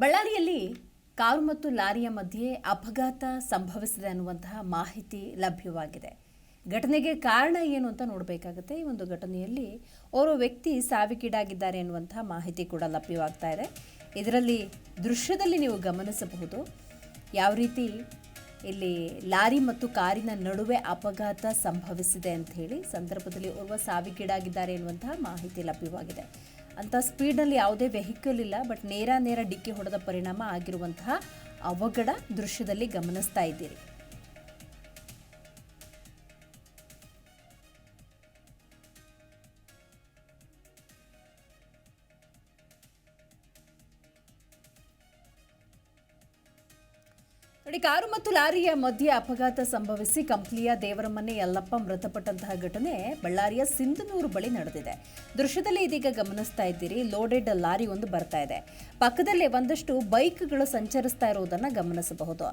ಬಳ್ಳಾರಿಯಲ್ಲಿ ಕಾರು ಮತ್ತು ಲಾರಿಯ ಮಧ್ಯೆ ಅಪಘಾತ ಸಂಭವಿಸಿದೆ ಅನ್ನುವಂತಹ ಮಾಹಿತಿ ಲಭ್ಯವಾಗಿದೆ. ಘಟನೆಗೆ ಕಾರಣ ಏನು ಅಂತ ನೋಡಬೇಕಾಗುತ್ತೆ. ಈ ಒಂದು ಘಟನೆಯಲ್ಲಿ ಓರ್ವ ವ್ಯಕ್ತಿ ಸಾವಿಗೀಡಾಗಿದ್ದಾರೆ ಎನ್ನುವಂತಹ ಮಾಹಿತಿ ಕೂಡ ಲಭ್ಯವಾಗ್ತಾ ಇದೆ. ಇದರಲ್ಲಿ ದೃಶ್ಯದಲ್ಲಿ ನೀವು ಗಮನಿಸಬಹುದು. ಯಾವ ರೀತಿ ಇಲ್ಲಿ ಲಾರಿ ಮತ್ತು ಕಾರಿನ ನಡುವೆ ಅಪಘಾತ ಸಂಭವಿಸಿದೆ ಅಂತ ಹೇಳಿ ಸಂದರ್ಭದಲ್ಲಿ ಓರ್ವ ಸಾವಿಗೀಡಾಗಿದ್ದಾರೆ ಎನ್ನುವಂತಹ ಮಾಹಿತಿ ಲಭ್ಯವಾಗಿದೆ. ಅಂತ ಸ್ಪೀಡ್ನಲ್ಲಿ ಯಾವುದೇ ವೆಹಿಕಲ್ ಇಲ್ಲ, ಬಟ್ ನೇರ ನೇರ ಡಿಕ್ಕಿ ಹೊಡೆದ ಪರಿಣಾಮ ಆಗಿರುವಂತಹ ಅವಘಡ ದೃಶ್ಯದಲ್ಲಿ ಗಮನಿಸ್ತಾ ಇದ್ದೀರಿ. ನೋಡಿ, ಕಾರು ಮತ್ತು ಲಾರಿಯ ಮಧ್ಯೆ ಅಪಘಾತ ಸಂಭವಿಸಿ ಕಂಪ್ಲಿಯ ದೇವರಮನೆ ಯಲ್ಲಪ್ಪ ಮೃತಪಟ್ಟಂತಹ ಘಟನೆ ಬಳ್ಳಾರಿಯ ಸಿಂಧನೂರು ಬಳಿ ನಡೆದಿದೆ. ದೃಶ್ಯದಲ್ಲಿ ಇದೀಗ ಗಮನಿಸ್ತಾ ಇದ್ದೀರಿ, ಲೋಡೆಡ್ ಲಾರಿ ಒಂದು ಬರ್ತಾ ಇದೆ. ಪಕ್ಕದಲ್ಲೇ ಒಂದಷ್ಟು ಬೈಕ್ಗಳು ಸಂಚರಿಸ್ತಾ ಇರುವುದನ್ನು ಗಮನಿಸಬಹುದು.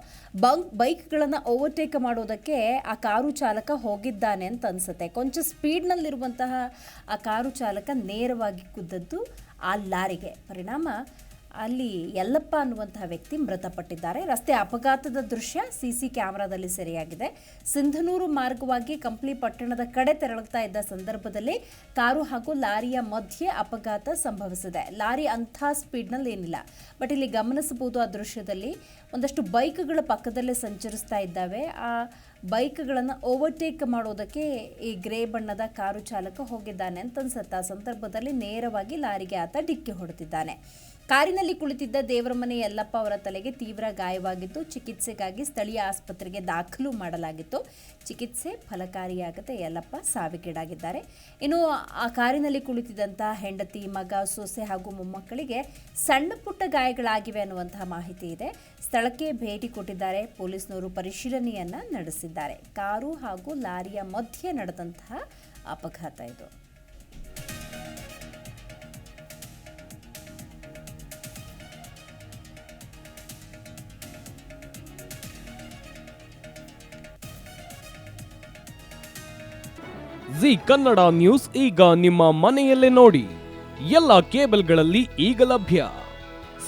ಬಂಕ್ ಬೈಕ್ಗಳನ್ನು ಓವರ್ಟೇಕ್ ಮಾಡೋದಕ್ಕೆ ಆ ಕಾರು ಚಾಲಕ ಹೋಗಿದ್ದಾನೆ ಅಂತ ಅನ್ಸುತ್ತೆ. ಕೊಂಚ ಸ್ಪೀಡ್ನಲ್ಲಿರುವಂತಹ ಆ ಕಾರು ಚಾಲಕ ನೇರವಾಗಿ ಕುದ್ದದ್ದು ಆ ಲಾರಿಗೆ. ಪರಿಣಾಮ ಅಲ್ಲಿ ಯಲ್ಲಪ್ಪ ಅನ್ನುವಂತಹ ವ್ಯಕ್ತಿ ಮೃತಪಟ್ಟಿದ್ದಾರೆ. ರಸ್ತೆ ಅಪಘಾತದ ದೃಶ್ಯ ಸಿಸಿ ಕ್ಯಾಮೆರಾದಲ್ಲಿ ಸೆರೆಯಾಗಿದೆ. ಸಿಂಧನೂರು ಮಾರ್ಗವಾಗಿ ಕಂಪ್ಲಿ ಪಟ್ಟಣದ ಕಡೆ ತೆರಳುತ್ತಾ ಇದ್ದ ಸಂದರ್ಭದಲ್ಲಿ ಕಾರು ಹಾಗೂ ಲಾರಿಯ ಮಧ್ಯೆ ಅಪಘಾತ ಸಂಭವಿಸಿದೆ. ಲಾರಿ ಅಂಥ ಸ್ಪೀಡ್ನಲ್ಲಿ ಏನಿಲ್ಲ. ಬಟ್ ಇಲ್ಲಿ ಗಮನಿಸಬಹುದು ಆ ದೃಶ್ಯದಲ್ಲಿ ಒಂದಷ್ಟು ಬೈಕ್ಗಳು ಪಕ್ಕದಲ್ಲೇ ಸಂಚರಿಸ್ತಾ ಇದ್ದಾವೆ. ಆ ಬೈಕ್ಗಳನ್ನು ಓವರ್ಟೇಕ್ ಮಾಡೋದಕ್ಕೆ ಈ ಗ್ರೇ ಬಣ್ಣದ ಕಾರು ಚಾಲಕ ಹೋಗಿದ್ದಾನೆ ಅಂತ ಅನ್ಸುತ್ತೆ. ಆ ಸಂದರ್ಭದಲ್ಲಿ ನೇರವಾಗಿ ಲಾರಿಗೆ ಆತ ಡಿಕ್ಕಿ ಹೊಡೆದಿದ್ದಾನೆ. ಕಾರಿನಲ್ಲಿ ಕುಳಿತಿದ್ದ ದೇವರಮನೆ ಯಲ್ಲಪ್ಪ ಅವರ ತಲೆಗೆ ತೀವ್ರ ಗಾಯವಾಗಿದ್ದು, ಚಿಕಿತ್ಸೆಗಾಗಿ ಸ್ಥಳೀಯ ಆಸ್ಪತ್ರೆಗೆ ದಾಖಲು ಮಾಡಲಾಗಿತ್ತು. ಚಿಕಿತ್ಸೆ ಫಲಕಾರಿಯಾಗದೆ ಯಲ್ಲಪ್ಪ ಸಾವಿಗೀಡಾಗಿದ್ದಾರೆ. ಇನ್ನು ಆ ಕಾರಿನಲ್ಲಿ ಕುಳಿತಿದ್ದಂಥ ಹೆಂಡತಿ, ಮಗ, ಸೊಸೆ ಹಾಗೂ ಮೊಮ್ಮಕ್ಕಳಿಗೆ ಸಣ್ಣ ಪುಟ್ಟ ಗಾಯಗಳಾಗಿವೆ ಅನ್ನುವಂತಹ ಮಾಹಿತಿ ಇದೆ. ಸ್ಥಳಕ್ಕೆ ಭೇಟಿ ಕೊಟ್ಟಿದ್ದಾರೆ. ಪೊಲೀಸ್ನವರು ಪರಿಶೀಲನೆಯನ್ನ ನಡೆಸಿದ್ದಾರೆ. ಕಾರು ಹಾಗೂ ಲಾರಿಯ ಮಧ್ಯೆ ನಡೆದಂತಹ ಅಪಘಾತ ಇದು. ಜಿ ಕನ್ನಡ ನ್ಯೂಸ್ ಈಗ ನಿಮ್ಮ ಮನೆಯಲ್ಲೇ ನೋಡಿ. ಎಲ್ಲ ಕೇಬಲ್ಗಳಲ್ಲಿ ಈಗ ಲಭ್ಯ.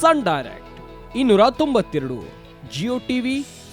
ಸನ್ ಡೈರೆಕ್ಟ್, ಇನ್ನೂರ ತೊಂಬತ್ತೆರಡು ಜಿಯೋ ಟಿವಿ